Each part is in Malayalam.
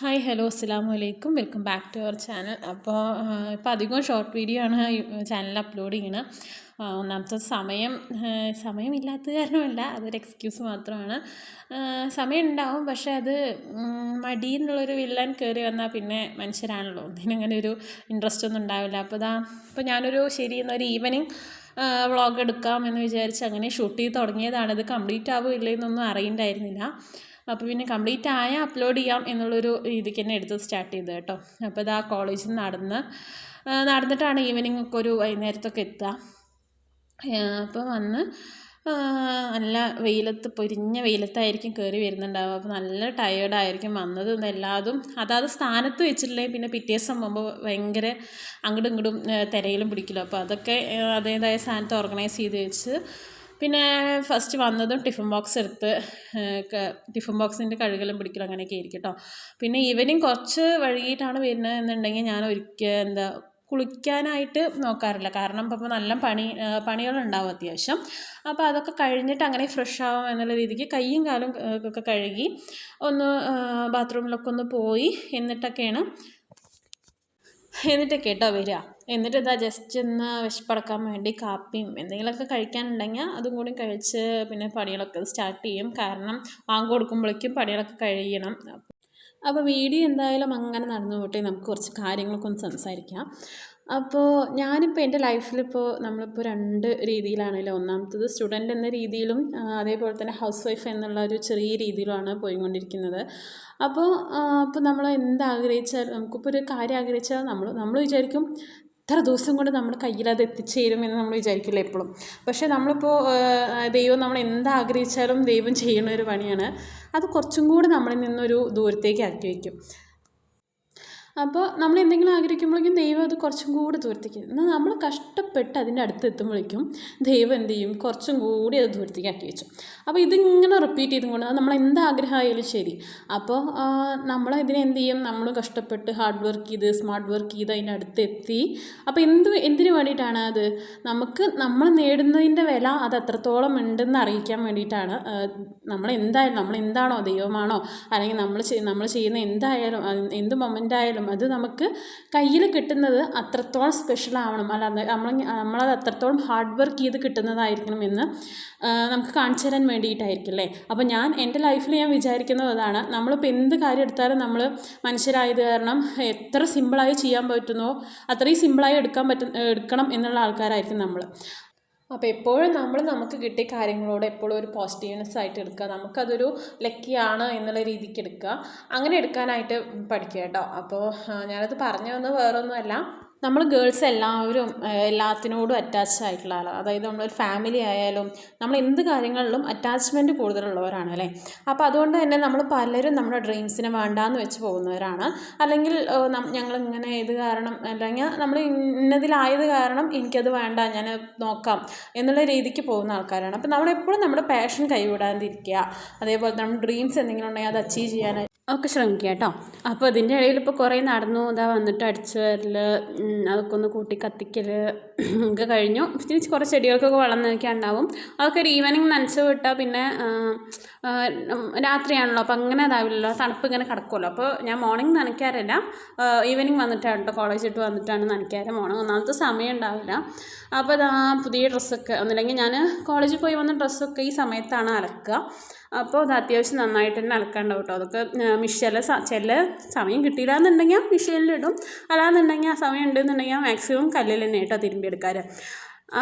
ഹായ് ഹലോ അസ്സാം വലൈക്കും welcome back to our channel അപ്പോൾ ഇപ്പോൾ അധികം ഷോർട്ട് വീഡിയോ ആണ് ചാനലിൽ അപ്ലോഡ് ചെയ്യണത് ഒന്നാമത്തെ സമയം സമയമില്ലാത്ത കാരണമല്ല അതൊരു എക്സ്ക്യൂസ് മാത്രമാണ്. സമയം ഉണ്ടാവും പക്ഷേ അത് മടിയെന്നുള്ളൊരു മടി വില്ലൻ കയറി വന്നാൽ പിന്നെ മനുഷ്യരാണല്ലോ. ഇതിനങ്ങനെ ഒരു ഇൻട്രസ്റ്റ് ഒന്നും ഉണ്ടാവില്ല. അപ്പോൾ ഇതാ ഇപ്പോൾ ഞാനൊരു ശരി എന്നൊരു ഈവനിങ് വ്ളോഗ് എടുക്കാം എന്ന് വിചാരിച്ച് അങ്ങനെ ഷൂട്ട് ചെയ്ത് തുടങ്ങിയതാണ്. ഇത് കംപ്ലീറ്റ് ആവുമോ ഇല്ലേ എന്നൊന്നും അറിയണ്ടായിരുന്നില്ല. അപ്പോൾ പിന്നെ കംപ്ലീറ്റ് ആയ അപ്ലോഡ് ചെയ്യാം എന്നുള്ളൊരു രീതിക്ക് തന്നെ എടുത്ത് സ്റ്റാർട്ട് ചെയ്തത് കേട്ടോ. അപ്പോൾ ഇത് ആ കോളേജിൽ നടന്ന് നടന്നിട്ടാണ് ഈവനിങ് ഒക്കെ ഒരു വൈകുന്നേരത്തൊക്കെ എത്തുക. അപ്പോൾ വന്ന് നല്ല വെയിലത്ത് പൊരിഞ്ഞ വെയിലത്തായിരിക്കും കയറി വരുന്നുണ്ടാവുക. അപ്പോൾ നല്ല ടയേർഡായിരിക്കും വന്നത് എല്ലാതും അതാത് സ്ഥാനത്ത് വെച്ചിട്ടില്ലെങ്കിൽ പിന്നെ പിറ്റേ ദിവസം പോകുമ്പോൾ ഭയങ്കര അങ്ങോട്ടും ഇങ്ങോട്ടും തിരയിലും പിടിക്കില്ല. അപ്പോൾ അതൊക്കെ അതേതായ സ്ഥാനത്ത് ഓർഗനൈസ് ചെയ്ത് വെച്ച് പിന്നെ ഫസ്റ്റ് വന്നതും ടിഫിൻ ബോക്സ് എടുത്ത് ടിഫിൻ ബോക്സിന്റെ കഴുകലും പിടിക്കലും അങ്ങനെയൊക്കെ ആയിരിക്കും കേട്ടോ പിന്നെ ഈവനിങ് കുറച്ച് വൈകിട്ടാണ് വരുന്നത് എന്നുണ്ടെങ്കിൽ ഞാൻ ഒരിക്കൽ എന്താ കുളിക്കാനായിട്ട് നോക്കാറില്ല. കാരണം ഇപ്പോൾ നല്ല പണി പണികളുണ്ടാവും അത്യാവശ്യം. അപ്പോൾ അതൊക്കെ കഴിഞ്ഞിട്ട് അങ്ങനെ ഫ്രഷ് ആവും എന്നുള്ള രീതിക്ക് കൈയും കാലും ഒക്കെ കഴുകി ഒന്ന് ബാത്റൂമിലൊക്കെ ഒന്ന് പോയി എന്നിട്ടൊക്കെയാണ് എന്നിട്ടൊക്കെ കേട്ടോ വരിക. എന്നിട്ട് ഇതാ ജസ്റ്റ് ഒന്ന് വിശപ്പടക്കാൻ വേണ്ടി കാപ്പിയും എന്തെങ്കിലുമൊക്കെ കഴിക്കാനുണ്ടെങ്കിൽ അതും കൂടി കഴിച്ച് പിന്നെ പണികളൊക്കെ സ്റ്റാർട്ട് ചെയ്യും. കാരണം വാങ്ങി കൊടുക്കുമ്പോഴേക്കും പണികളൊക്കെ കഴിയണം. അപ്പോൾ വീഡിയോ എന്തായാലും അങ്ങനെ നടന്നു പോട്ടെ. നമുക്ക് കുറച്ച് കാര്യങ്ങളൊക്കെ ഒന്ന് സംസാരിക്കാം. അപ്പോൾ ഞാനിപ്പോൾ എന്റെ ലൈഫിലിപ്പോൾ നമ്മളിപ്പോൾ രണ്ട് രീതിയിലാണല്ലോ. ഒന്നാമത്തത് സ്റ്റുഡന്റ് എന്ന രീതിയിലും അതേപോലെ തന്നെ ഹൗസ് വൈഫ് എന്നുള്ള ഒരു ചെറിയ രീതിയിലുമാണ് പോയിക്കൊണ്ടിരിക്കുന്നത്. അപ്പോൾ അപ്പോൾ നമ്മൾ എന്താഗ്രഹിച്ചാൽ നമുക്കിപ്പോൾ ഒരു കാര്യം ആഗ്രഹിച്ചാൽ നമ്മൾ നമ്മൾ വിചാരിക്കും ഇത്ര ദിവസം കൊണ്ട് നമ്മുടെ എത്തിച്ചേരും എന്ന് നമ്മൾ വിചാരിക്കില്ല എപ്പോഴും. പക്ഷേ നമ്മളിപ്പോൾ ദൈവം നമ്മൾ എന്താഗ്രഹിച്ചാലും ദൈവം ചെയ്യുന്ന ഒരു പണിയാണ്. അത് കുറച്ചും കൂടി നമ്മളിൽ നിന്നൊരു ദൂരത്തേക്ക് ആക്കി വയ്ക്കും. അപ്പോൾ നമ്മൾ എന്തെങ്കിലും ആഗ്രഹിക്കുമ്പോഴേക്കും ദൈവം അത് കുറച്ചും കൂടി ദൂരത്തേക്ക് എന്നാൽ നമ്മൾ കഷ്ടപ്പെട്ട് അതിന്റെ അടുത്ത് എത്തുമ്പോഴേക്കും ദൈവം എന്ത് ചെയ്യും? കുറച്ചും കൂടി അത് ദൂരത്തേക്ക് ആക്കി വെച്ചു. അപ്പോൾ ഇതിങ്ങനെ റിപ്പീറ്റ് ചെയ്തും കൊണ്ട് നമ്മൾ എന്ത് ആഗ്രഹമായാലും ശരി. അപ്പോൾ നമ്മൾ ഇതിനെ എന്ത് ചെയ്യും? നമ്മൾ കഷ്ടപ്പെട്ട് ഹാർഡ് വർക്ക് ചെയ്ത് സ്മാർട്ട് വർക്ക് ചെയ്ത് അതിന്റെ അടുത്ത് എത്തി അപ്പോൾ എന്ത് എന്തിനു വേണ്ടിയിട്ടാണ് അത്? നമുക്ക് നമ്മൾ നേടുന്നതിന്റെ വില അത് എത്രത്തോളം ഉണ്ടെന്ന് അറിയിക്കാൻ വേണ്ടിയിട്ടാണ് നമ്മൾ എന്തായാലും നമ്മൾ എന്താണോ ദൈവമാണോ അല്ലെങ്കിൽ നമ്മൾ നമ്മൾ ചെയ്യുന്ന എന്തായാലും എന്ത് മൊമെന്റ് ആയാലും അത് നമുക്ക് കയ്യിൽ കിട്ടുന്നത് അത്രത്തോളം സ്പെഷ്യൽ ആവണം. അല്ലാതെ നമ്മൾ നമ്മളത് അത്രത്തോളം ഹാർഡ് വർക്ക് ചെയ്ത് കിട്ടുന്നതായിരിക്കണം എന്ന് നമുക്ക് കാണിച്ചു തരാൻ വേണ്ടിയിട്ടായിരിക്കും അല്ലേ? അപ്പോൾ ഞാൻ എന്റെ ലൈഫിൽ ഞാൻ വിചാരിക്കുന്നത് അതാണ് നമ്മളിപ്പോൾ എന്ത് കാര്യം എടുത്താലും നമ്മൾ മനുഷ്യരായത് കാരണം എത്ര സിമ്പിളായി ചെയ്യാൻ പറ്റുന്നോ അത്രയും സിമ്പിളായി എടുക്കാൻ പറ്റും എടുക്കണം എന്നുള്ള ആൾക്കാരായിരിക്കും നമ്മൾ അപ്പോൾ എപ്പോഴും നമ്മൾ നമുക്ക് കിട്ടിയ കാര്യങ്ങളോട് എപ്പോഴും ഒരു പോസിറ്റീവ്നെസ് ആയിട്ട് എടുക്കുക. നമുക്കതൊരു ലക്കിയാണ് എന്നുള്ള രീതിക്ക് എടുക്കുക. അങ്ങനെ എടുക്കാനായിട്ട് പഠിക്കുക കേട്ടോ. അപ്പോൾ ഞാനത് പറഞ്ഞു തന്നത് വേറൊന്നുമല്ല. നമ്മൾ ഗേൾസ് എല്ലാവരും എല്ലാത്തിനോടും അറ്റാച്ച് ആയിട്ടുള്ള ആളാണ് അതായത് നമ്മളൊരു ഫാമിലി ആയാലും നമ്മൾ എന്ത് കാര്യങ്ങളിലും അറ്റാച്ച്മെന്റ് കൂടുതലുള്ളവരാണ് അല്ലേ? അപ്പോൾ അതുകൊണ്ട് തന്നെ നമ്മൾ പലരും നമ്മുടെ ഡ്രീംസിനെ വേണ്ടാന്ന് വെച്ച് പോകുന്നവരാണ്. അല്ലെങ്കിൽ ഞങ്ങൾ ഇങ്ങനെ ഇത് കാരണം അല്ലെങ്കിൽ നമ്മൾ ഇന്നതിലായത് കാരണം എനിക്കത് വേണ്ട ഞാൻ നോക്കാം എന്നുള്ള രീതിക്ക് പോകുന്ന ആൾക്കാരാണ്. അപ്പോൾ നമ്മളെപ്പോഴും നമ്മുടെ പാഷൻ കൈവിടാതിരിക്കുക. അതേപോലെ നമ്മുടെ ഡ്രീംസ് എന്തെങ്കിലും ഉണ്ടെങ്കിൽ അത് അച്ചീവ് ചെയ്യാനായി ഒക്കെ ശ്രമിക്കുക കേട്ടോ. അപ്പോൾ ഇതിന്റെ ഇടയിൽ ഇപ്പോൾ കുറേ നടന്നു. ഇതാ വന്നിട്ട് അടിച്ചു വരൽ അതൊക്കെ ഒന്ന് കൂട്ടി കത്തിക്കൽ ഒക്കെ കഴിഞ്ഞു. പിന്നെ കുറച്ച് ചെടികൾക്കൊക്കെ വളം നിൽക്കാൻ ഉണ്ടാവും. അതൊക്കെ ഒരു ഈവനിങ് നനച്ച് വിട്ടാൽ പിന്നെ രാത്രിയാണല്ലോ അപ്പോൾ അങ്ങനെ ഇതാവില്ലല്ലോ തണുപ്പ് ഇങ്ങനെ കിടക്കുമല്ലോ അപ്പോൾ ഞാൻ മോർണിംഗ് നനയ്ക്കാറില്ല. ഈവനിങ് വന്നിട്ടാണ് കേട്ടോ കോളേജ് ഇട്ട് വന്നിട്ടാണ് നനയ്ക്കാറ്. മോർണിംഗ് ഒന്നാമത്തെ സമയം ഉണ്ടാവില്ല. അപ്പോൾ ഇതാ പുതിയ ഡ്രസ്സൊക്കെ ഒന്നില്ലെങ്കിൽ ഞാൻ കോളേജിൽ പോയി വന്ന ഡ്രസ്സൊക്കെ ഈ സമയത്താണ് അലക്കുക. അപ്പോൾ അത് അത്യാവശ്യം നന്നായിട്ട് തന്നെ അലക്കാണ്ടാവും കേട്ടോ. അതൊക്കെ മിഷ്യല ചില സമയം കിട്ടിയില്ല എന്നുണ്ടെങ്കിൽ മിഷ്യലിലിടും അല്ലാന്നുണ്ടെങ്കിൽ ആ സമയം ഉണ്ടെന്നുണ്ടെങ്കിൽ മാക്സിമം കല്ലിൽ തന്നെ കേട്ടോ തിരുമ്പിയെടുക്കാറ്.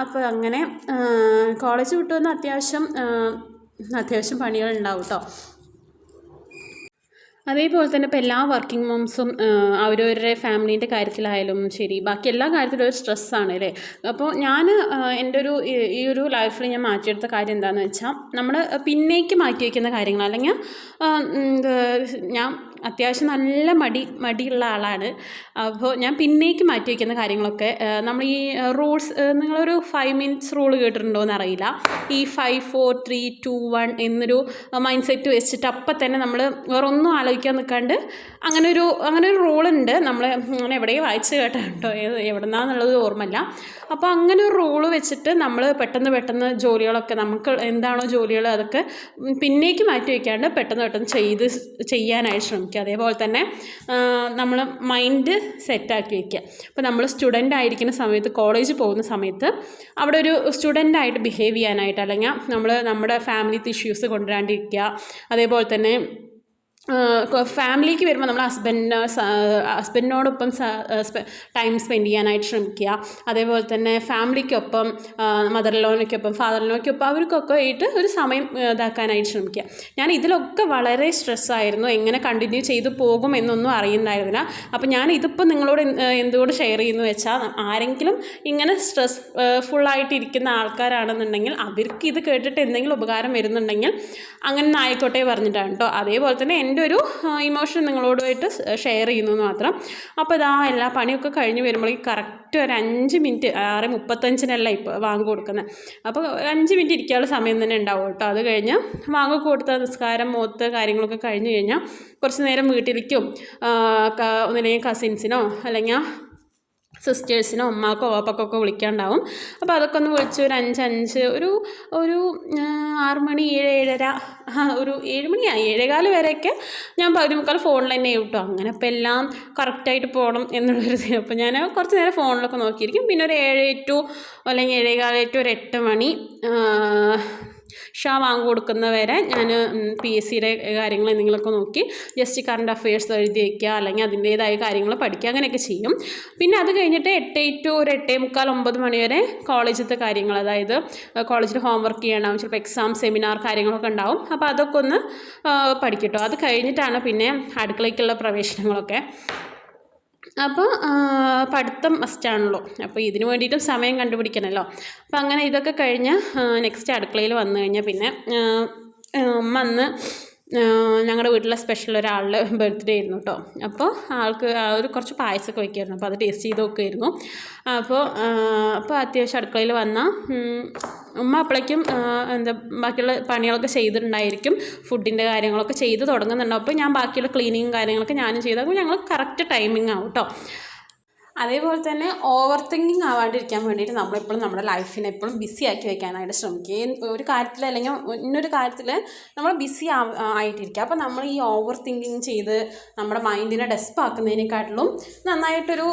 അപ്പോൾ അങ്ങനെ കോളേജ് വിട്ടു വന്ന് അത്യാവശ്യം അത്യാവശ്യം പണികളുണ്ടാവും കേട്ടോ അതേപോലെ തന്നെ ഇപ്പോൾ എല്ലാ വർക്കിംഗ് മോംസും അവരവരുടെ ഫാമിലീന്റെ കാര്യത്തിലായാലും ശരി ബാക്കി എല്ലാ കാര്യത്തിലും ഒരു സ്ട്രെസ്സാണ് അല്ലേ? അപ്പോൾ ഞാൻ എന്റെ ഒരു ഈ- ഒരു ലൈഫിൽ ഞാൻ മാറ്റിയെടുത്ത കാര്യം എന്താണെന്ന് വെച്ചാൽ നമ്മൾ പിന്നേക്ക് മാറ്റി വയ്ക്കുന്ന കാര്യങ്ങൾ അല്ലെങ്കിൽ ഞാൻ അത്യാവശ്യം നല്ല മടി മടിയുള്ള ആളാണ്. അപ്പോൾ ഞാൻ പിന്നേക്ക് മാറ്റി വയ്ക്കുന്ന കാര്യങ്ങളൊക്കെ നമ്മൾ ഈ റൂൾസ് നിങ്ങളൊരു ഫൈവ് മിനിറ്റ്സ് റൂൾ കേട്ടിട്ടുണ്ടോ എന്നറിയില്ല ഈ five four three two one എന്നൊരു മൈൻഡ് സെറ്റ് വെച്ചിട്ട് അപ്പം തന്നെ നമ്മൾ വേറെ ഒന്നും ആലോചിക്കാൻ നിൽക്കാണ്ട് അങ്ങനെ ഒരു അങ്ങനെ ഒരു റൂളുണ്ട്. നമ്മൾ അങ്ങനെ എവിടെയും വായിച്ച് കേട്ടോ കേട്ടോ ഏത് എവിടെന്നാന്നുള്ളത് ഓർമ്മയില്ല. അപ്പോൾ അങ്ങനെ ഒരു റോൾ വെച്ചിട്ട് നമ്മൾ പെട്ടെന്ന് പെട്ടെന്ന് ജോലികളൊക്കെ നമുക്ക് എന്താണോ ജോലികൾ അതൊക്കെ പിന്നേക്ക് മാറ്റി വയ്ക്കാണ്ട് പെട്ടെന്ന് പെട്ടെന്ന് ചെയ്ത് ചെയ്യാനായിട്ട് ശ്രമിക്കുക. അതേപോലെ തന്നെ നമ്മൾ മൈൻഡ് സെറ്റാക്കി വയ്ക്കുക അപ്പോൾ നമ്മൾ സ്റ്റുഡന്റ് ആയിരിക്കുന്ന സമയത്ത് കോളേജ് പോകുന്ന സമയത്ത് അവിടെ ഒരു സ്റ്റുഡന്റായിട്ട് ബിഹേവ് ചെയ്യാനായിട്ട് അല്ലെങ്കിൽ നമ്മൾ നമ്മുടെ ഫാമിലി ഇഷ്യൂസ് കൊണ്ടുവരാണ്ടിരിക്കുക. അതേപോലെ തന്നെ ഫാമിലിക്ക് വരുമ്പോൾ നമ്മൾ ഹസ്ബൻഡ് ഹസ്ബൻഡിനോടൊപ്പം ടൈം സ്പെൻഡ് ചെയ്യാനായിട്ട് ശ്രമിക്കുക. അതേപോലെ തന്നെ ഫാമിലിക്കൊപ്പം മദർ ലോനൊക്കൊപ്പം ഫാദർ ലോനൊക്കൊപ്പം അവർക്കൊക്കെ ആയിട്ട് ഒരു സമയം ഇതാക്കാനായിട്ട് ശ്രമിക്കുക. ഞാൻ ഇതിലൊക്കെ വളരെ സ്ട്രെസ്സായിരുന്നു. എങ്ങനെ കണ്ടിന്യൂ ചെയ്തു പോകും എന്നൊന്നും അറിയുന്നുണ്ടായിരുന്നില്ല അപ്പോൾ ഞാൻ ഇതിപ്പോൾ നിങ്ങളോട് എന്തുകൊണ്ട് ഷെയർ ചെയ്യുന്നു വെച്ചാൽ ആരെങ്കിലും ഇങ്ങനെ സ്ട്രെസ് ഫുള്ളായിട്ടിരിക്കുന്ന ആൾക്കാരാണെന്നുണ്ടെങ്കിൽ അവർക്ക് ഇത് കേട്ടിട്ട് എന്തെങ്കിലും ഉപകാരം വരുന്നുണ്ടെങ്കിൽ അങ്ങനെ ആയിക്കോട്ടെ പറഞ്ഞിട്ടാണ് കേട്ടോ അതേപോലെ തന്നെ എന്റെ ഒരു ഇമോഷൻ നിങ്ങളോടുമായിട്ട് ഷെയർ ചെയ്യുന്നു മാത്രം. അപ്പോൾ ഇതാ എല്ലാ പണിയൊക്കെ കഴിഞ്ഞ് വരുമ്പോഴേക്കും കറക്റ്റ് ഒരു അഞ്ച് മിനിറ്റ് ആറ് മുപ്പത്തഞ്ചിനല്ല ഇപ്പോൾ വാങ്ങി കൊടുക്കുന്നത് അപ്പോൾ അഞ്ച് മിനിറ്റ് ഇരിക്കാനുള്ള സമയം തന്നെ ഉണ്ടാവും കേട്ടോ. അത് കഴിഞ്ഞ് വാങ്ങി കൊടുത്ത നിസ്കാരം മൂത്ത് കാര്യങ്ങളൊക്കെ കഴിഞ്ഞ് കഴിഞ്ഞാൽ കുറച്ച് നേരം വീട്ടിലേക്കും ഒന്നില്ലെങ്കിൽ കസിൻസിനോ അല്ലെങ്കിൽ സിസ്റ്റേഴ്സിനോ ഉമ്മാക്കോ ഓപ്പക്കൊക്കെ വിളിക്കാണ്ടാവും. അപ്പോൾ അതൊക്കെ ഒന്ന് വിളിച്ച് ഒരു അഞ്ച് അഞ്ച് ഒരു ഒരു ആറ് മണി ഏഴ് ഏഴര ഒരു ഏഴ് മണിയായി ഏഴേകാൽ വരെയൊക്കെ ഞാൻ പകുതി മുക്കാൽ ഫോണിൽ തന്നെ കിട്ടും അങ്ങനെ അപ്പോൾ എല്ലാം കറക്റ്റായിട്ട് പോകണം എന്നുള്ളൊരു അപ്പോൾ ഞാൻ കുറച്ച് നേരം ഫോണിലൊക്കെ നോക്കിയിരിക്കും. പിന്നെ ഒരു ഏഴ് ടു അല്ലെങ്കിൽ ഏഴേകാൽ ടു ഒരു എട്ട് മണി ഷാ വാങ്ങി കൊടുക്കുന്നവരെ ഞാൻ പി എസ് സിയുടെ കാര്യങ്ങൾ എന്തെങ്കിലുമൊക്കെ നോക്കി ജസ്റ്റ് കറണ്ട് അഫയേഴ്സ് എഴുതി വയ്ക്കുക അല്ലെങ്കിൽ അതിന്റേതായ കാര്യങ്ങൾ പഠിക്കുക അങ്ങനെയൊക്കെ ചെയ്യും. പിന്നെ അത് കഴിഞ്ഞിട്ട് എട്ട് ടു ഒരു എട്ടേ മുക്കാൽ ഒമ്പത് മണി വരെ കോളേജിലത്തെ കാര്യങ്ങൾ അതായത് കോളേജിൽ ഹോംവർക്ക് ചെയ്യണം ചിലപ്പോൾ എക്സാം സെമിനാർ കാര്യങ്ങളൊക്കെ ഉണ്ടാവും. അപ്പോൾ അതൊക്കെ ഒന്ന് പഠിക്കട്ടോ. അത് കഴിഞ്ഞിട്ടാണ് പിന്നെ അടുക്കളയ്ക്കുള്ള പ്രവേശനങ്ങളൊക്കെ. അപ്പോൾ പഠിത്തം മസ്റ്റാണല്ലോ അപ്പോൾ ഇതിന് വേണ്ടിയിട്ടും സമയം കണ്ടുപിടിക്കണമല്ലോ അപ്പോൾ അങ്ങനെ ഇതൊക്കെ കഴിഞ്ഞ് നെക്സ്റ്റ് അടുക്കളയിൽ വന്നു കഴിഞ്ഞാൽ പിന്നെ വന്ന് ഞങ്ങളുടെ വീട്ടിലെ സ്പെഷ്യൽ ഒരാളുടെ ബർത്ത്ഡേ ആയിരുന്നു കേട്ടോ അപ്പോൾ ആൾക്ക് ഒരു കുറച്ച് പായസമൊക്കെ വയ്ക്കുമായിരുന്നു അപ്പോൾ അത് ടേസ്റ്റ് ചെയ്ത് നോക്കുമായിരുന്നു അപ്പോൾ അപ്പോൾ അത്യാവശ്യം അടുക്കളയിൽ വന്ന ഉമ്മ അപ്പോഴേക്കും എന്താ ബാക്കിയുള്ള പണികളൊക്കെ ചെയ്തിട്ടുണ്ടായിരിക്കും. ഫുഡിന്റെ കാര്യങ്ങളൊക്കെ ചെയ്ത് തുടങ്ങുന്നുണ്ടാവും അപ്പോൾ ഞാൻ ബാക്കിയുള്ള ക്ലീനിങ്ങും കാര്യങ്ങളൊക്കെ ഞാനും ചെയ്താൽ ഞങ്ങൾ കറക്റ്റ് ടൈമിംഗ് ആവും കേട്ടോ അതേപോലെ തന്നെ ഓവർ തിങ്കിങ് ആവാണ്ടിരിക്കാൻ വേണ്ടിയിട്ട് നമ്മളെപ്പോഴും നമ്മുടെ ലൈഫിനെ എപ്പോഴും ബിസി ആക്കി വെക്കാനായിട്ട് ശ്രമിക്കുക. ഒരു കാര്യത്തിൽ അല്ലെങ്കിൽ ഇന്നൊരു കാര്യത്തിൽ നമ്മൾ ബിസി ആയിട്ടിരിക്കുക. അപ്പോൾ നമ്മൾ ഈ ഓവർ തിങ്കിങ് ചെയ്ത് നമ്മുടെ മൈൻഡിനെ ഡെസ്പ് ആക്കുന്നതിനെക്കാട്ടിലും നന്നായിട്ടൊരു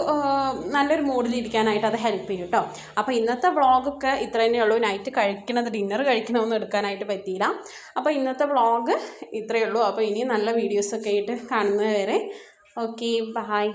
നല്ലൊരു മൂഡിലിരിക്കാനായിട്ട് അത് ഹെൽപ്പ് ചെയ്യും കേട്ടോ അപ്പോൾ ഇന്നത്തെ വ്ളോഗൊക്കെ ഇത്ര തന്നെയുള്ളൂ നൈറ്റ് കഴിക്കണത് ഡിന്നർ കഴിക്കണമെന്ന് എടുക്കാനായിട്ട് പറ്റിയില്ല. അപ്പോൾ ഇന്നത്തെ വ്ളോഗ് ഇത്രയേ ഉള്ളൂ. അപ്പോൾ ഇനി നല്ല വീഡിയോസൊക്കെ ആയിട്ട് കാണുന്നത് വരെ ഓക്കെ ബായ്